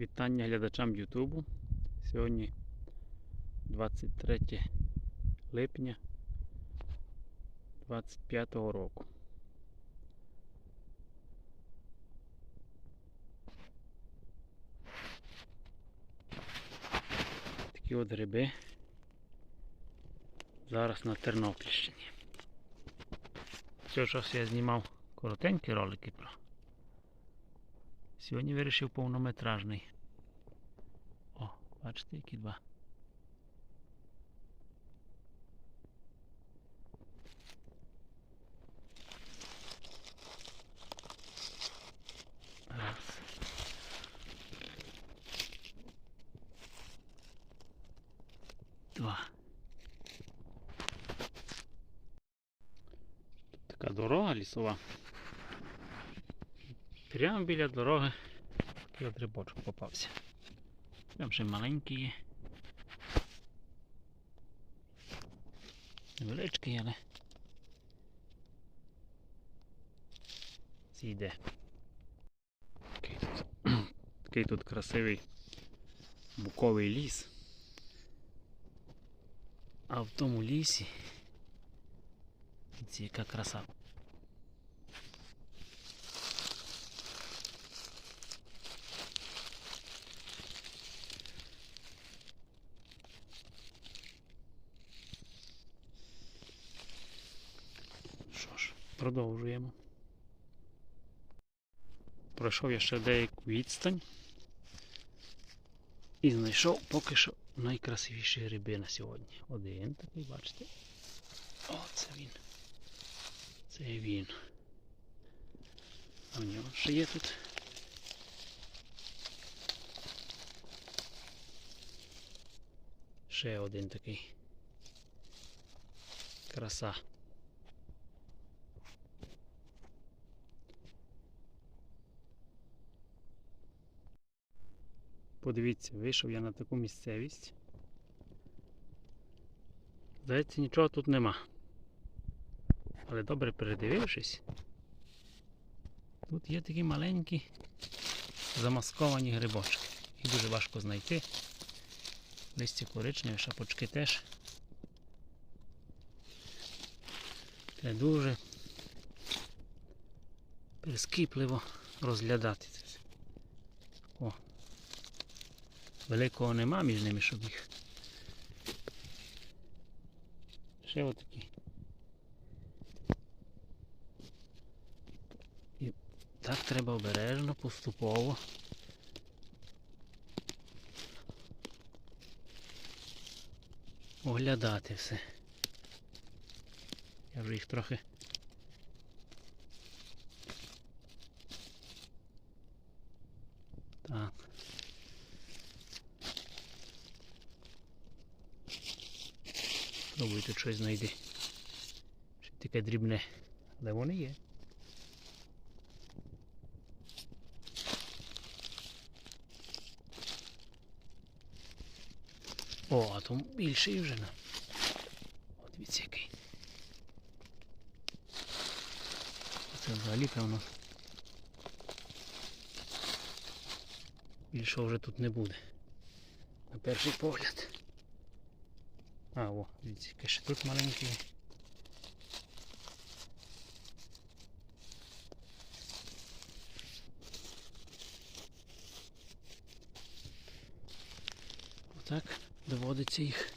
Вітання глядачам Ютубу. Сьогодні 23 липня 25 року. Такі от гриби зараз на Тернопільщині. Цього часу я знімав коротенькі ролики про. Сьогодні вирішив повнометражний. О, бачите, які два. Така дорога лісова. Прямо біля дороги от грибочок попався. Там вже маленький. Невеличкий, але зійде. Такий тут, такий тут красивий буковий ліс. А в тому лісі яка краса. Що ж, продовжуємо. Пройшов я ще деяку відстань і знайшов поки що найкрасивіші гриби на сьогодні. Один такий, бачите? О, це він. Це він. А в нього ще є тут. Ще один такий. Краса. Подивіться, вийшов я на таку місцевість. Здається, нічого тут нема. Але добре передивившись, тут є такі маленькі замасковані грибочки. Їх дуже важко знайти. Листя коричневі, шапочки теж. Треба дуже прискіпливо розглядати. О, великого нема між ними, щоб їх. Ще отакі. І так треба обережно, поступово. Оглядати все. Я вже їх трохи. Так. Пробуй тут щось знайди. Чи таке дрібне. Але вони є. О, а там більший вже. на. От дивіться який. Це взагалі певно. Більшого вже тут не буде. На перший погляд. А, о, дивіться, ще тут маленький. Отак доводиться їх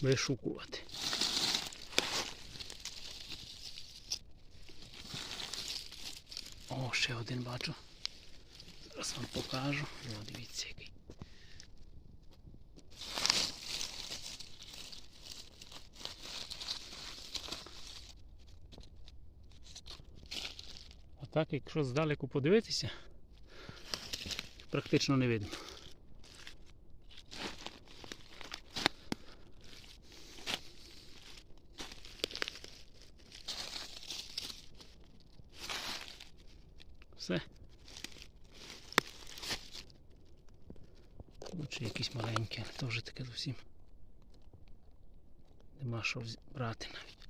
вишукувати. О, ще один бачу. Зараз вам покажу. О, дивіться який. Так, якщо здалеку подивитися, практично не видно. Все. Чи якісь маленькі, але вже таке зовсім. Нема що брати навіть.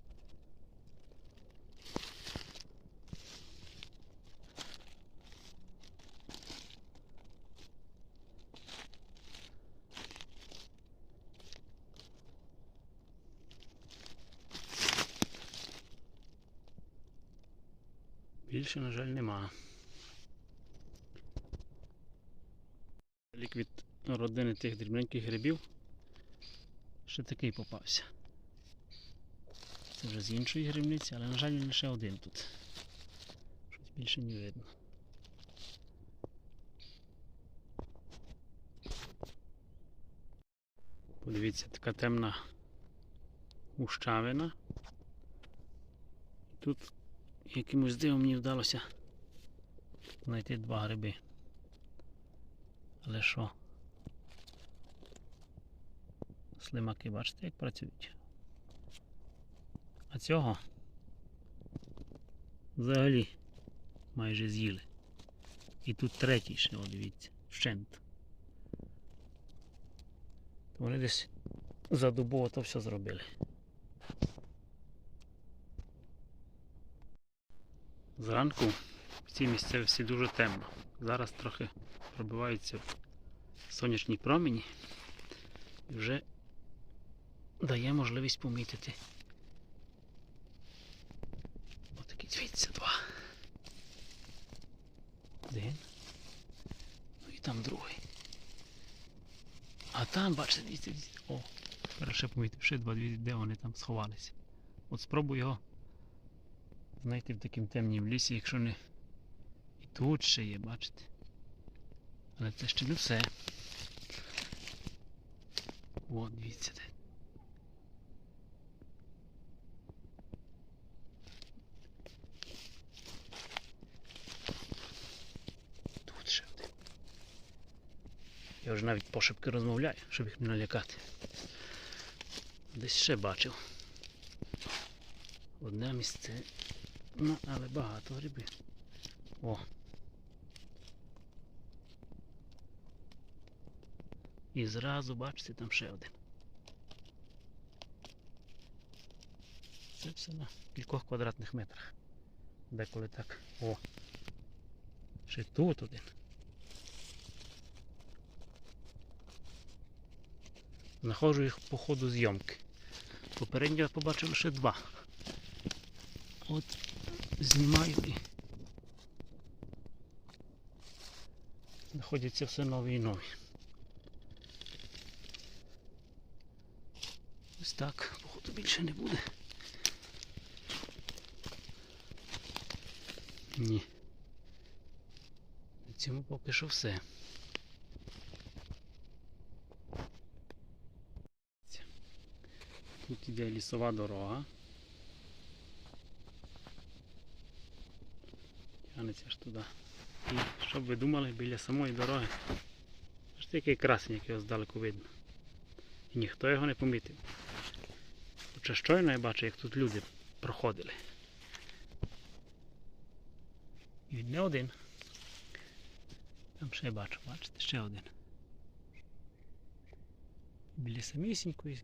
Більше, на жаль, нема. Лік від родини тих дрібненьких грибів. Ще такий попався. Це вже з іншої грибниці, але, на жаль, лише один тут. Щось більше не видно. Подивіться, така темна гущавина. Тут якимось дивом мені вдалося знайти два гриби. Але що? Слимаки, бачите, як працюють. А цього взагалі майже з'їли. І тут третій ще, дивіться, вщент. Вони десь задубово то все зробили. Зранку в цій місцевості дуже темно. Зараз трохи пробиваються сонячні промені і вже дає можливість помітити. Отакі дивіться два. Один. Ну і там другий. А там, бачите, дивіться. О, перше помітив, ще два, дві- де вони там сховалися. От спробую його знайти в такому темнім лісі, якщо не. І тут ще є, бачите. Але це ще не все. От, дивіться де. Тут ще один. Я вже навіть пошепки розмовляю, щоб їх не налякати. Десь ще бачив. Одне місце. Ну, але багато грибів. О. І зразу, бачите, там ще один. Це все на кількох квадратних метрах. Деколи так. О. Ще тут один. Знаходжу їх по ходу зйомки. Попередньо я побачив лише два. От знімаю і знаходяться все нові і нові. Ось так, походу більше не буде. Ні. На цьому поки що все. Тут іде лісова дорога. Тягнеться аж туди. І що б ви думали, біля самої дороги. Аж такий красень, як його здалеку видно. І ніхто його не помітив. Хоча щойно я бачу, як тут люди проходили. І не один. Там ще бачу, бачите, ще один. Біля самісінької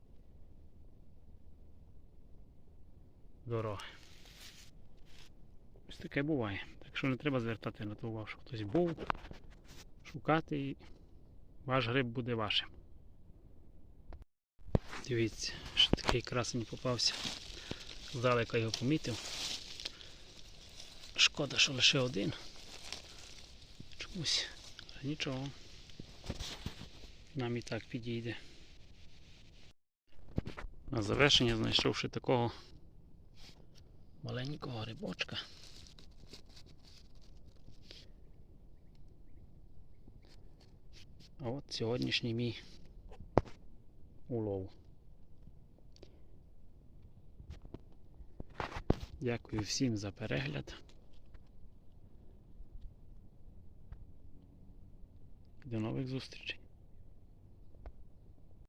дороги. Ось таке буває. Що не треба звертати на то увагу, що хтось був, шукати і ваш гриб буде вашим. Дивіться, що такий красень попався. Здалека його помітив. Шкода, що лише один. Чомусь. Нічого. Нам і так підійде. На завершення знайшовши такого маленького грибочка. От сьогоднішній мій улов. Дякую всім за перегляд. До нових зустрічей.